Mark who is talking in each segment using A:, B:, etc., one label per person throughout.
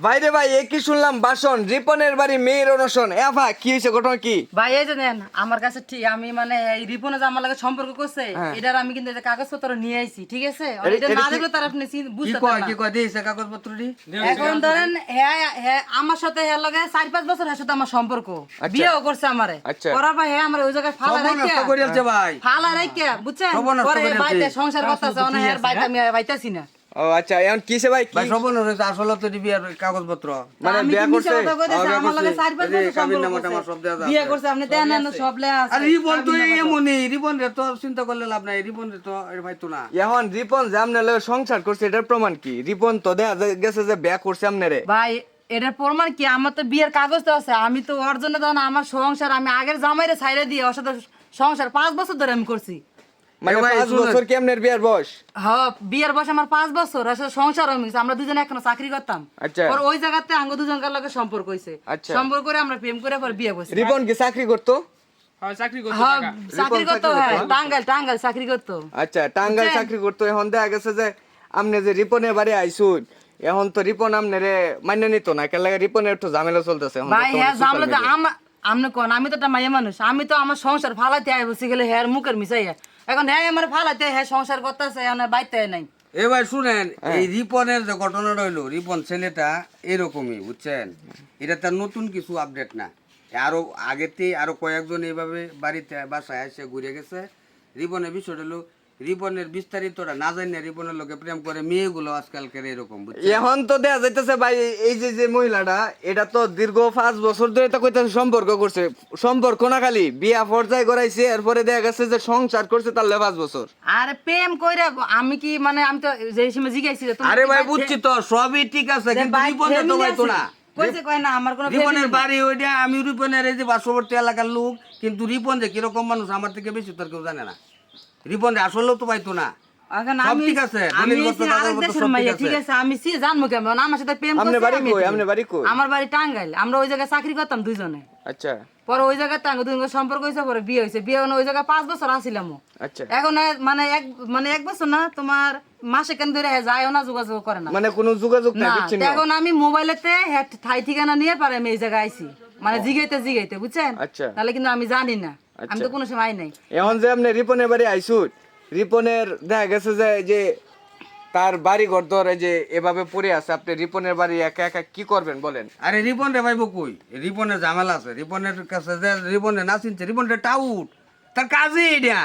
A: ভাইরে ভাই এ কি শুনলাম? বাসন রিপনের বাড়ি মেয়ের অনশন। এ আফা কি হয়েছে ঘটনা কি?
B: ভাই এই যে নেন আমার কাছে ঠিক আমি মানে এই রিপনে যে আমার লাগে সম্পর্ক করছে
A: হ্যাঁ।
B: এটার আমি কিন্তু এই যে কাগজপত্র নিয়ে আইছি ঠিক আছে?
A: এটা-
B: এটা
A: এটা
B: না দেখলে তার আপনি বুঝতে
C: কয় কি কয় দিয়েছে কাগজপত্র দি
B: এখন ধরেন হ্যাঁ হ্যাঁ আমার সাথে হ্যাঁ লগে চার পাঁচ বছর হ্যাঁ সাথে আমার সম্পর্ক।
A: আচ্ছা।
B: বিয়েও করছে আমারে।
A: আচ্ছা।
B: করার পর হ্যাঁ আমার ওই জায়গায় ফালা রাখিয়া ফালা রাখিয়া বুঝছেন? পরে বাইতে সংসার করতেছে অনেক হ্যাঁ। বাইতে আমি বাইতাছি না।
A: ও আচ্ছা এখন কিসে ভাই? কি
C: হয়েছে আসলে তো দিবি আর কাগজপত্র।
A: মানে বিয়া করছে?
B: আমার লগে। চার পাঁচ বছর
C: কাবিন
B: করছে।
C: সব দেওয়া আছে।
B: বিয়ে করছে আপনি দেন না সব লে আছে।
C: আর রিবন তো রিবন রে তো চিন্তা করলে লাভ নাই। রিবন রে তো এর ভাই তো না।
A: এখন রিপন যে লগে সংসার করছে এটার প্রমাণ কি? রিপন তো দেখা গেছে যে বিয়া করছে আমনেরে
B: ভাই এটার প্রমাণ কি? আমার তো বিয়ের কাগজ তো আছে। আমি তো তখন আমার সংসার আমি আগের জামাইরে ছাইরে দিয়ে ওর সাথে সংসার পাঁচ বছর ধরে আমি করছি।
A: মানে পাঁচ। বছর কি আমনের বিয়ার বয়স?
B: হ্যাঁ বিয়ের বয়স আমার পাঁচ বছর সংসার হয়ে গেছে আমরা দুজনে এখনও চাকরি করতাম।
A: আচ্ছা।
B: পর ওই জায়গাতে আঙ্গ দুজনকার লগে সম্পর্ক হইছে।
A: আচ্ছা।
B: সম্পর্ক করে আমরা প্রেম করে পর বিয়ে করছি।
A: রিপন কি চাকরি করতো?
B: হ্যাঁ চাকরি করতো হ্যাঁ টাঙ্গাইল টাঙ্গাইল চাকরি করতো।
A: আচ্ছা টাঙ্গাইল
B: বুঝছেন?
A: চাকরি করতো এখন দেখা গেছে যে আমনে যে রিপনের বাড়ি আইসুন এখন তো রিপন আমনেরে মান্য নিত না কেন লাগে রিপনের একটু ঝামেলা চলতেছে
B: ভাই হ্যাঁ আমার আমনে কোন আমি তো একটা মাইয়া মানুষ আমি তো আমার সংসার ফালাতে আই বসে গেলে হ্যাঁ মুখের মিশাইয়া এখন হ্যাঁ আমার ফালাতে হ্যাঁ সংসার করতেছে এখন বাইতে নাই।
C: এবার ভাই শুনেন
A: হ্যাঁ।
C: এই রিপনের যে ঘটনা রইল রিপন ছেলেটা এরকমই বুঝছেন? এটা তার নতুন কিছু আপডেট না। আরও আগেতে আরও কয়েকজন এইভাবে বাড়িতে বাসায় এসে ঘুরে গেছে। রিপনের বিষয়টা হলো রিপনের বিস্তারিতটা না জানি না রিপনের লোকে প্রেম করে মেয়েগুলো আজকালকার এরকম
A: এখন তো দেখা যাইতেছে ভাই এই যে যে মহিলাটা এটা তো দীর্ঘ পাঁচ বছর ধরে তো কইতাছে সম্পর্ক করছে। সম্পর্ক না খালি বিয়া পর্যায়ে করাইছে এরপরে দেখা গেছে যে সংসার করছে তাহলে পাঁচ বছর।
B: আর প্রেম কইরা আমি কি মানে আমি তো যে সময় জিজ্ঞাসি
C: আরে ভাই বুঝছি তো সবই ঠিক আছে কিন্তু তো ভাই তো না।
B: কইছে কয় না আমার কোনো
C: রিপনের
B: family
C: বাড়ি ওইটা আমি রিপনের এই যে পার্শ্ববর্তী এলাকার লোক কিন্তু রিপন যে কীরকম মানুষ আমার থেকে বেশি তোর কেউ জানে না। রিপন আসলেও তো পাইতো না।
B: এখন আমি
C: ঠিক আছে,
B: আমি
C: দলিলপত্র,
B: এসে আরেক
C: কাগজপত্র
B: দেশের
C: সব ঠিক আছে।
B: আমি সি জানব কেমন আমার সাথে প্রেম
A: আমনে বাড়ি কই?
B: থেকে।
A: বাড়ি কই?
B: আমার বাড়ি টাঙ্গাইল আমরা ওই জায়গায় চাকরি করতাম দুইজনে।
A: আচ্ছা।
B: পরে ওই জায়গায় টাঙ্গ দুজন সম্পর্ক হয়েছে পরে বিয়ে হয়েছে বিয়ে ওই জায়গায় পাঁচ বছর আসিলাম
A: আচ্ছা।
B: এখন মানে এক মানে এক বছর না তোমার মাসে কেন ধরে হ্যাঁ যায়ও না যোগাযোগ করে না।
A: মানে কোনো যোগাযোগ
B: না এখন আমি মোবাইলেতে হ্যাঁ ঠাই ঠিকানা নিয়ে পারে আমি এই জায়গায় আইছি। মানে জিগাইতে জিগাইতে বুঝছেন?
A: আচ্ছা।
B: তাহলে কিন্তু আমি জানি না। আমি তো কোনো সময় নাই।
A: এখন যে আপনি রিপনের বাড়ি আইসুন রিপনের দেখা গেছে যে এই যে তার বাড়ি ঘর ধরে যে এভাবে পড়ে আছে আপনি রিপনের বাড়ি একা একা কি করবেন বলেন?
C: আরে রিপন রে ভাইব কই? রিপনের ঝামেলা আছে। রিপনের কাছে যে রিপনে না চিনছে রিপন রে টাউট। তার কাজই এটা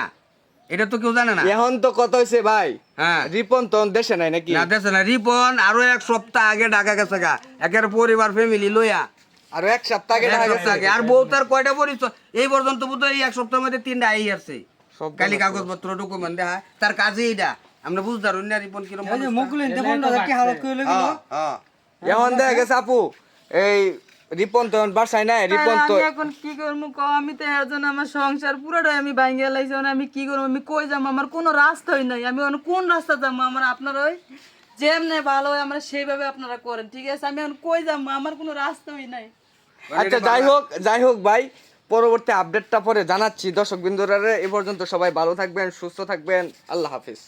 C: এটা তো কেউ জানে না।
A: এখন তো কত হয়েছে ভাই
C: হ্যাঁ।
A: রিপন তো দেশে নাই নাকি?
C: না দেশে না রিপন আরও এক সপ্তাহ আগে ঢাকা গেছে গা। একের পরিবার ফ্যামিলি লইয়া।
A: আর এক সপ্তাহ আগে
C: এক
A: ঢাকা
C: সপ্তাহ আগে।
A: গেছে।
C: আর বউ তার কয়টা পরিচয়? এই পর্যন্ত বোধ এই এক সপ্তাহের মধ্যে তিনটা আই আসছে
A: সব
C: কালি কাগজপত্র ডকুমেন্ট দেখা। তার এটা আমরা বুঝতে পারি না রিপন কিরম
A: এখন দেখা গেছে আপু এই রিপন তো বাসায় নাই রিপন তো
B: আমি এখন কি করব? ক আমি তো এর জন্য আমার সংসার পুরোটাই আমি লাইছি আমি কি করব? আমি কই যাব? আমার কোনো রাস্তাই নাই। আমি এখন কোন রাস্তা যাব? আমার আপনারা ওই যেমনে ভালো হয় আমরা সেইভাবে আপনারা করেন ঠিক আছে? আমি এখন কই যাব? আমার কোনো রাস্তাই নাই।
A: আচ্ছা যাই হোক যাই হোক ভাই পরবর্তী আপডেটটা পরে জানাচ্ছি। দর্শক বিন্দুরারে এ পর্যন্ত সবাই ভালো থাকবেন সুস্থ থাকবেন। আল্লাহ হাফিজ।